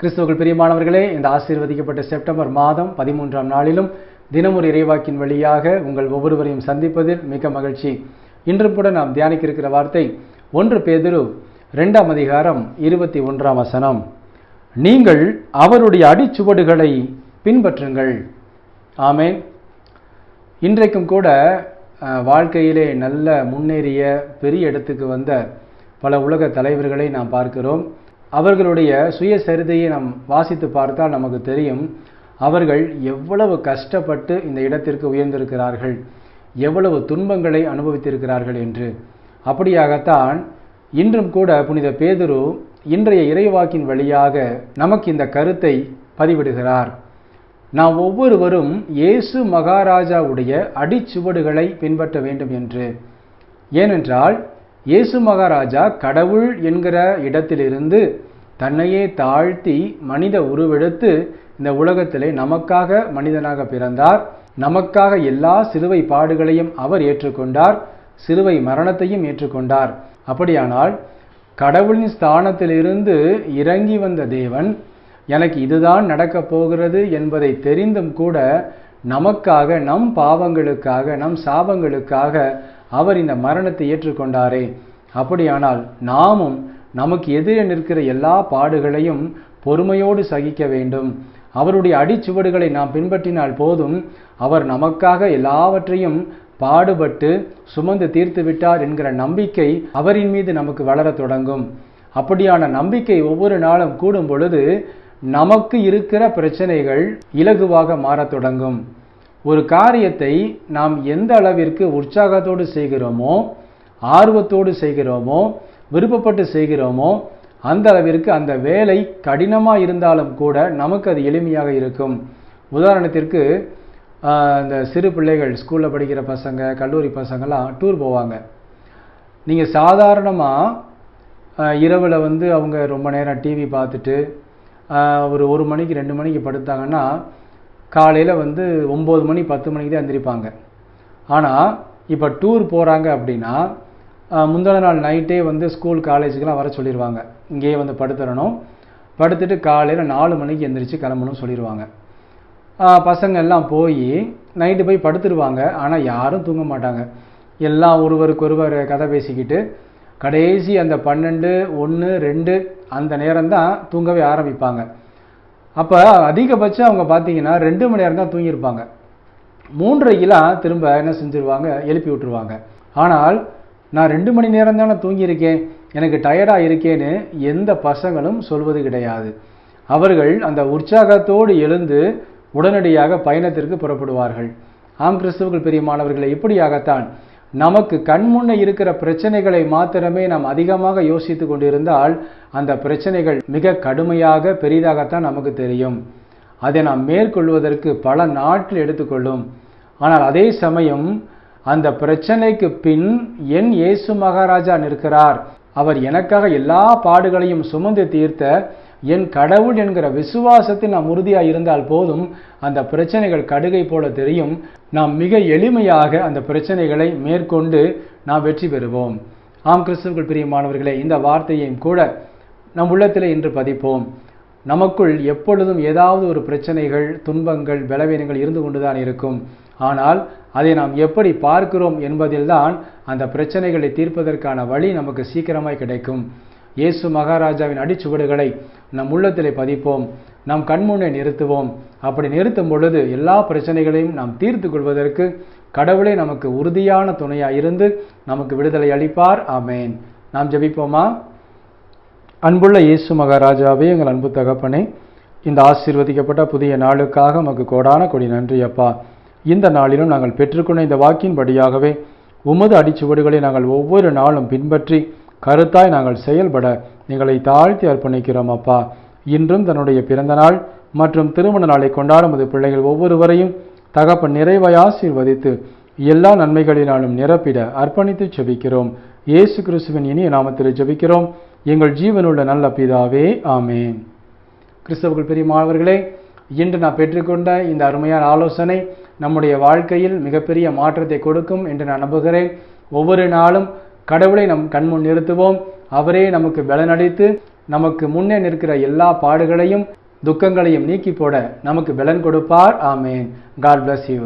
கிறிஸ்துவர்கள் பிரியமானவர்களே இந்த ஆசீர்வதிக்கப்பட்ட செப்டம்பர் மாதம் பதிமூன்றாம் நாளிலும் தினமொரு இறைவாக்கின் வழியாக உங்கள் ஒவ்வொருவரையும் சந்திப்பதில் மிக மகிழ்ச்சி. இன்றும் கூட நாம் தியானிக்க இருக்கிற வார்த்தை ஒன்று பேதுரு ரெண்டாம் அதிகாரம் இருபத்தி ஒன்றாம் வசனம். நீங்கள் அவருடைய அடிச்சுவடுகளை பின்பற்றுங்கள். ஆமேன். இன்றைக்கும் கூட வாழ்க்கையிலே நல்ல முன்னேறிய பெரிய இடத்துக்கு வந்த பல உலக தலைவர்களை நாம் பார்க்கிறோம். அவர்களுடைய சுயசரிதையை நாம் வாசித்து பார்த்தால் நமக்கு தெரியும் அவர்கள் எவ்வளவு கஷ்டப்பட்டு இந்த இடத்திற்கு உயர்ந்திருக்கிறார்கள் எவ்வளவு துன்பங்களை அனுபவித்திருக்கிறார்கள் என்று. அப்படியாகத்தான் இன்றும் கூட புனித பேதுரு இன்றைய இறைவாக்கின் வழியாக நமக்கு இந்த கருத்தை பதிவிடுகிறார். நாம் ஒவ்வொருவரும் இயேசு மகாராஜாவுடைய அடிச்சுவடுகளை பின்பற்ற வேண்டும் என்று. ஏனென்றால் இயேசு மகாராஜா கடவுள் என்கிற இடத்திலிருந்து தன்னையே தாழ்த்தி மனித உருவெடுத்து இந்த உலகத்திலே நமக்காக மனிதனாக பிறந்தார். நமக்காக எல்லா சிலுவை பாடுகளையும் அவர் ஏற்றுக்கொண்டார். சிலுவை மரணத்தையும் ஏற்றுக்கொண்டார். அப்படியானால் கடவுளின் ஸ்தானத்திலிருந்து இறங்கி வந்த தேவன் எனக்கு இதுதான் நடக்கப் போகிறது என்பதை தெரிந்தும் கூட நமக்காக நம் பாவங்களுக்காக நம் சாபங்களுக்காக அவர் இந்த மரணத்தை ஏற்றுக்கொண்டாரே. அப்படியானால் நாமும் நமக்கு எதிரே நிற்கிற எல்லா பாடுகளையும் பொறுமையோடு சகிக்க வேண்டும். அவருடைய அடிச்சுவடுகளை நாம் பின்பற்றினால் போதும். அவர் நமக்காக எல்லாவற்றையும் பாடுபட்டு சுமந்து தீர்த்து விட்டார் என்கிற நம்பிக்கை அவரின் மீது நமக்கு வளரத் தொடங்கும். அப்படியான நம்பிக்கை ஒவ்வொரு நாளும் கூடும் பொழுது நமக்கு இருக்கிற பிரச்சனைகள் இலகுவாக மாறத் தொடங்கும். ஒரு காரியத்தை நாம் எந்த அளவிற்கு உற்சாகத்தோடு செய்கிறோமோ ஆர்வத்தோடு செய்கிறோமோ விருப்பப்பட்டு செய்கிறோமோ அந்த அளவிற்கு அந்த வேலை கடினமாக இருந்தாலும் கூட நமக்கு அது எளிமையாக இருக்கும். உதாரணத்திற்கு இந்த சிறு பிள்ளைகள் ஸ்கூலில் படிக்கிற பசங்க கல்லூரி பசங்கள்லாம் டூர் போவாங்க. நீங்கள் சாதாரணமாக இரவில் வந்து அவங்க ரொம்ப நேரம் டிவி பார்த்துட்டு ஒரு ஒரு மணிக்கு ரெண்டு மணிக்கு படுத்தாங்கன்னா காலையில் வந்து ஒம்பது மணி பத்து மணிக்கு தான் எந்திரிப்பாங்க. ஆனால் இப்போ டூர் போகிறாங்க அப்படின்னா முந்தின நாள் நைட்டே வந்து ஸ்கூல் காலேஜுக்கெலாம் வர சொல்லிடுவாங்க இங்கேயே வந்து படுத்துடணும். படுத்துட்டு காலையில் நாலு மணிக்கு எந்திரிச்சு கிளம்பணும்னு சொல்லிடுவாங்க பசங்க எல்லாம் போய் நைட்டு போய் படுத்துருவாங்க. ஆனால் யாரும் தூங்க மாட்டாங்க. எல்லாம் ஒருவருக்கு ஒருவர் கதை பேசிக்கிட்டு கடைசி அந்த பன்னெண்டு ஒன்று ரெண்டு அந்த நேரம்தான் தூங்கவே ஆரம்பிப்பாங்க. அப்போ அதிகபட்சம் அவங்க பார்த்தீங்கன்னா ரெண்டு மணி நேரம் தான் தூங்கியிருப்பாங்க மூன்றரைக்கெல்லாம் திரும்ப என்ன செஞ்சுருவாங்க? எழுப்பி விட்டுருவாங்க. ஆனால் நான் ரெண்டு மணி நேரம் தானே தூங்கியிருக்கேன். எனக்கு டயர்டாக இருக்கேன்னு எந்த பசங்களும் சொல்வது கிடையாது. அவர்கள் அந்த உற்சாகத்தோடு எழுந்து உடனடியாக பயணத்திற்கு புறப்படுவார்கள். ஆம் கிறிஸ்துவுக்குள் பெரிய மாணவர்களை இப்படியாகத்தான். நமக்கு கண்முன்னே இருக்கிற பிரச்சனைகளை மாத்திரமே நாம் அதிகமாக யோசித்து கொண்டிருந்தால் அந்த பிரச்சனைகள் மிக கடுமையாக பெரிதாகத்தான் நமக்கு தெரியும். அதை நாம் மேற்கொள்வதற்கு பல நாட்கள் எடுத்துக்கொள்ளும். ஆனால் அதே சமயம் அந்த பிரச்சனைக்கு பின் என் இயேசு மகாராஜா நிற்கிறார். அவர் எனக்காக எல்லா பாடுகளையும் சுமந்து தீர்த்த என் கடவுள் என்கிற விசுவாசத்தில் நாம் உறுதியாக இருந்தால் போதும். அந்த பிரச்சனைகள் கடுகை போல தெரியும். நாம் மிக எளிமையாக அந்த பிரச்சனைகளை மேற்கொண்டு நாம் வெற்றி பெறுவோம். ஆம் கிறிஸ்துவுக்குள் பிரியமானவர்களே இந்த வார்த்தையையும் கூட நம் உள்ளத்திலே இன்று பதிப்போம். நமக்குள் எப்பொழுதும் ஏதாவது ஒரு பிரச்சனைகள் துன்பங்கள் பலவீனங்கள் இருந்து கொண்டுதான் இருக்கும். ஆனால் அதை நாம் எப்படி பார்க்கிறோம் என்பதில்தான் அந்த பிரச்சனைகளை தீர்ப்பதற்கான வழி நமக்கு சீக்கிரமாய் கிடைக்கும். இயேசு மகாராஜாவின் அடிச்சுவடுகளை நம் உள்ளத்திலே பதிப்போம் நம் கண்முன்னே நிறுத்துவோம். அப்படி நிறுத்தும் பொழுது எல்லா பிரச்சனைகளையும் நாம் தீர்த்து கொள்வதற்கு கடவுளே நமக்கு உறுதியான துணையாக இருந்து நமக்கு விடுதலை அளிப்பார். ஆமேன். நாம் ஜபிப்போமா? அன்புள்ள இயேசு மகாராஜாவே எங்கள் அன்பு தகப்பனே இந்த ஆசீர்வதிக்கப்பட்ட புதிய நாளுக்காக நமக்கு கோடான கொடி நன்றி அப்பா. இந்த நாளிலும் நாங்கள் பெற்றுக்கொண்ட இந்த வாக்கின்படியாகவே உமது அடிச்சுவடுகளை நாங்கள் ஒவ்வொரு நாளும் பின்பற்றி கருத்தாய் நாங்கள் செயல்பட எங்களை தாழ்த்தி அர்ப்பணிக்கிறோம் அப்பா. இன்றும் தன்னுடைய பிறந்த நாள் மற்றும் திருமண நாளை கொண்டாடும் அது பிள்ளைகள் ஒவ்வொருவரையும் தகப்பன் நிறைவாய் ஆசீர்வதித்து எல்லா நன்மைகளினாலும் நிரப்பிட அர்ப்பணித்து ஜெபிக்கிறோம். இயேசு கிறிஸ்துவின் இனிய நாமத்தில் ஜெபிக்கிறோம். எங்கள் ஜீவனுள்ள நல்ல பிதாவே ஆமேன். கிறிஸ்தவர்கள் பெரிய மாணவர்களே இன்று நான் பெற்றுக்கொண்ட இந்த அருமையான ஆலோசனை நம்முடைய வாழ்க்கையில் மிகப்பெரிய மாற்றத்தை கொடுக்கும் என்று நான் நம்புகிறேன். ஒவ்வொரு நாளும் கடவுளை நம் கண்முன் நிறுத்துவோம். அவரே நமக்கு பலனளித்து நமக்கு முன்னே நிற்கிற எல்லா பாடுகளையும் துக்கங்களையும் நீக்கி போட நமக்கு பலன் கொடுப்பார். ஆமேன். God bless you